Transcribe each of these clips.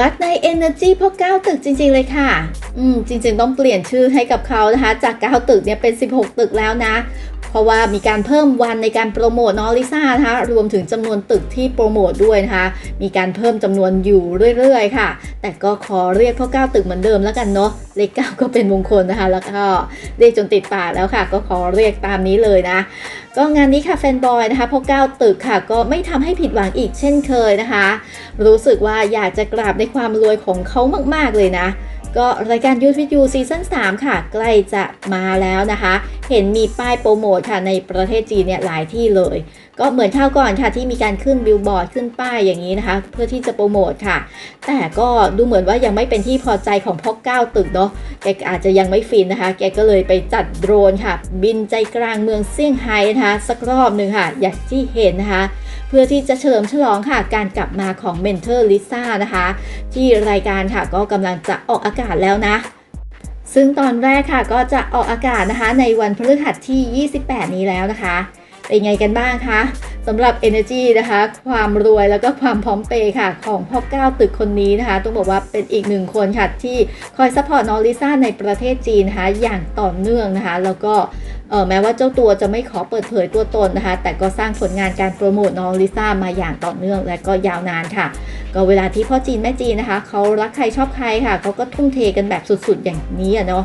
รักใน Energy เก้าตึกจริง ๆ เลยค่ะ อืมจริง ๆ ต้องเปลี่ยนชื่อให้กับเขานะคะ จาก 9 ตึกเนี่ยเป็น 16 ตึกแล้วนะ เพราะว่ามีการเพิ่มวันในการโปรโมทเนอลิซ่านะคะรวมถึงจำนวนตึกที่โปรโมทด้วยนะคะ มีการเพิ่มจำนวนอยู่เรื่อยๆ ค่ะ แต่ก็ขอเรียกเพราะ9ตึกเหมือนเดิมแล้วกันเนาะเลข9ก็เป็นมงคลนะคะ แล้วก็เรียกจนติดปากแล้วค่ะ ก็ขอเรียกตามนี้เลยนะ ก็งานนี้ค่ะแฟนบอยนะคะเพราตึกค่ะก็ไม่ทำให้ผิดหวังอีกเช่นเคยนะคะ รู้สึกว่าอยากจะกราบในความรวยของเขามากๆเลยนะ ก็รายการยูทวิทยูซีซั่น3ค่ะ ใกล้จะมาแล้วนะคะเห็นมีป้ายโปรโมทค่ะในประเทศจีนเนี่ยหลายที่เลย ก็เหมือนข้าก่อนค่ะที่มีการขึ้นบิลบอร์ดขึ้นป้ายอย่างนี้นะคะ เพื่อที่จะโปรโมทค่ะ แต่ก็ดูเหมือนว่ายังไม่เป็นที่พอใจของพ่อเก้าตึกเนาะแกอาจจะยังไม่ฟินนะคะ แกก็เลยไปจัดโดรนค่ะ บินใจกลางเมืองเซี่ยงไฮ้นะคะ สักรอบหนึ่งค่ะ อย่างที่เห็นนะคะเพื่อที่จะเฉลิมฉลองค่ะการกลับมาของเมนเทอร์ลิซ่านะคะ ที่รายการค่ะก็กำลังจะออกอากาศแล้วนะ ซึ่งตอนแรกค่ะก็จะออกอากาศนะคะในวันพฤหัสที่ 28 นี้แล้วนะคะ เป็นไงกันบ้างคะสำหรับ Energy นะคะ ความรวยแล้วก็ความพร้อมเปย์ค่ะ ของพ่อเก้าตึกคนนี้นะคะ ต้องบอกว่าเป็นอีกหนึ่งคนค่ะที่คอยซัพพอร์ตน้องลิซ่าในประเทศจีนนะคะอย่างต่อเนื่องนะคะ แล้วก็ แม้ว่าเจ้าตัวจะไม่ขอเปิดเผยตัวตนนะคะ แต่ก็สร้างผลงานการโปรโมทน้องลิซ่ามาอย่างต่อเนื่องและก็ยาวนานค่ะ ก็เวลาที่พ่อจีนแม่จีนนะคะเขารักใครชอบใครค่ะเขาก็ทุ่มเทกันแบบสุดๆอย่างนี้อะเนาะ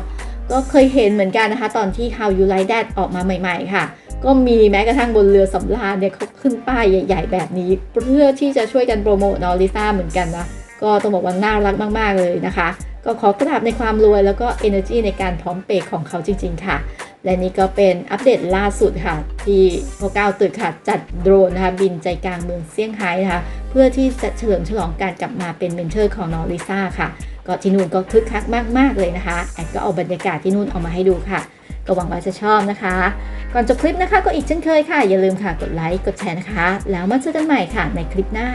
ก็เคยเห็นเหมือนกันนะคะ ตอนที่ How You Like That ออกมาใหม่ ๆ ค่ะ ก็มีแม้กระทั่งบนเรือสำราญเนี่ยเขาขึ้นป้ายใหญ่ ๆ แบบนี้ เพื่อที่จะช่วยกันโปรโมทน้องลิซ่าเหมือนกันนะก็ต้องบอกว่าน่ารักมาก ๆ เลยนะคะ ก็ขอกราบในความรวยแล้วก็ energy ในการพร้อมเปย์ของเขาจริง ๆ ค่ะ และนี่ก็เป็นอัปเดตล่าสุดค่ะ ที่พอก้าวตึกค่ะ จัดโดรนนะคะบินใจกลางเมืองเซี่ยงไฮ้นะคะ เพื่อที่จะเฉลิมฉลองการกลับมาเป็นเมนเทอร์ของน้องลิซ่าค่ะ ก็ที่นู่นก็คึกคักมาก ๆ เลยนะคะ แอดก็เอาบรรยากาศที่นู่นเอามาให้ดูค่ะ ก็หวังว่าจะชอบนะคะ ก่อนจบคลิปนะคะ ก็อีกเช่นเคยค่ะ อย่าลืมค่ะกดไลค์กดแชร์นะคะ แล้วมาเจอกันใหม่ค่ะในคลิปหน้า